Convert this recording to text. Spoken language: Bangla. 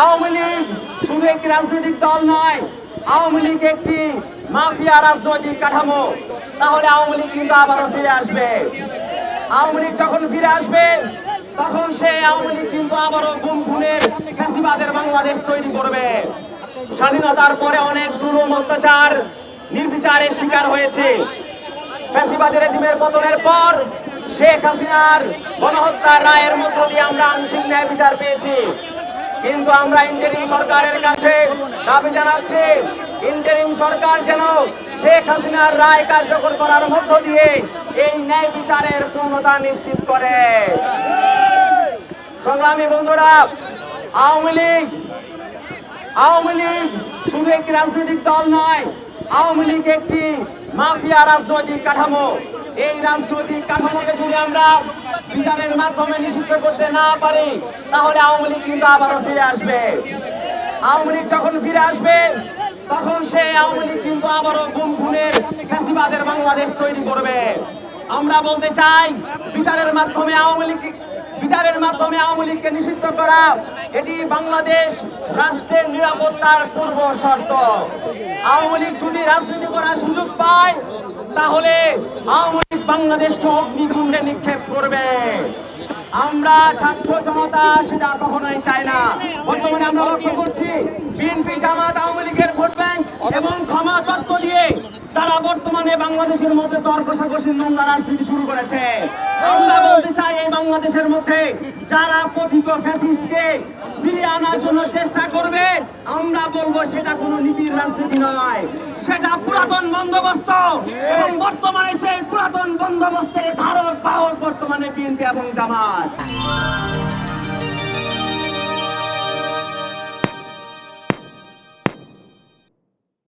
আওয়ামী লীগ শুধু একটি রাজনৈতিক দল নয়, আওয়ামী লীগ একটি মাফিয়া রাজনৈতিক কাঠামো। তাহলে আওয়ামী লীগ কিন্তু আবারও ফিরে আসবে। আওয়ামী লীগ যখন ফিরে আসবে, তখন সে আওয়ামী লীগ কিন্তু আবারও গুম খুনের ফ্যাসিবাদের বাংলাদেশ তৈরি করবে। স্বাধীনতার পরে অনেক জুলুম, অত্যাচার, নির্বিচারের শিকার হয়েছে। ফ্যাসিবাদী রেজিমের পতনের পর শেখ হাসিনার গণহত্যার রায়ের মধ্য দিয়ে আমরা আংশিক ন্যায় বিচার পেয়েছি। কিন্তু আমরা ইন্টারিম সরকারের কাছে দাবি জানাচ্ছি, ইন্টারিম সরকার যেন শেখ হাসিনার রায় কার্যকর করার মধ্য দিয়ে এই ন্যায় বিচারের পূর্ণতা নিশ্চিত করে। সংগ্রামী বন্ধুরা, আওয়ামী লীগ আওয়ামী লীগ শুধু একটি রাজনৈতিক দল নয়, আওয়ামী লীগ একটি মাফিয়া রাজনৈতিক কাঠামো। এই রাজনৈতিক কাঠামোকে যদি আমরা বিচারের মাধ্যমে নিষিদ্ধ করতে না পারি, তাহলে আওয়ামী লীগ কিন্তু আবারও ফিরে আসবে। আওয়ামী লীগ যখন ফিরে আসবে, তখন সে আওয়ামী লীগ কিন্তু আবারও গুম খুনের ফ্যাসিবাদের বাংলাদেশ তৈরি করবে। আমরা বলতে চাই, বিচারের মাধ্যমে আওয়ামী লীগ, বিচারের মাধ্যমে আওয়ামী লীগকে নিষিদ্ধ করা, এটি বাংলাদেশ রাষ্ট্রের নিরাপত্তার পূর্ব শর্ত। আওয়ামী লীগ যদি রাজনীতি করার সুযোগ পায়, তাহলে আওয়ামী বাংলাদেশকে অগ্নিকুণ্ডে নিক্ষেপ করবে। আমরা ছাত্র জনতা সেটা কখনোই চাই না। বর্তমানে আমরা লক্ষ্য করছি, বিএনপি, জামাত, আওয়ামী লীগের ভোট ব্যাংক এবং ক্ষমা তত্ত্ব দিয়ে তারা বর্তমানে বাংলাদেশের মধ্যে দর কষাকষি নোংরা রাজনীতি শুরু করেছে। আমরা বলতে চাই, এই বাংলাদেশের মধ্যে যারা কথিত ফ্যাসিস্টকে ফিরিয়ে আনার জন্য চেষ্টা করবে, আমরা বলব সেটা কোনো নীতির রাজনীতি নয়। সেটা পুরাতন বন্দোবস্ত এবং বর্তমানে সেই পুরাতন বিএনপি এবং জামাত।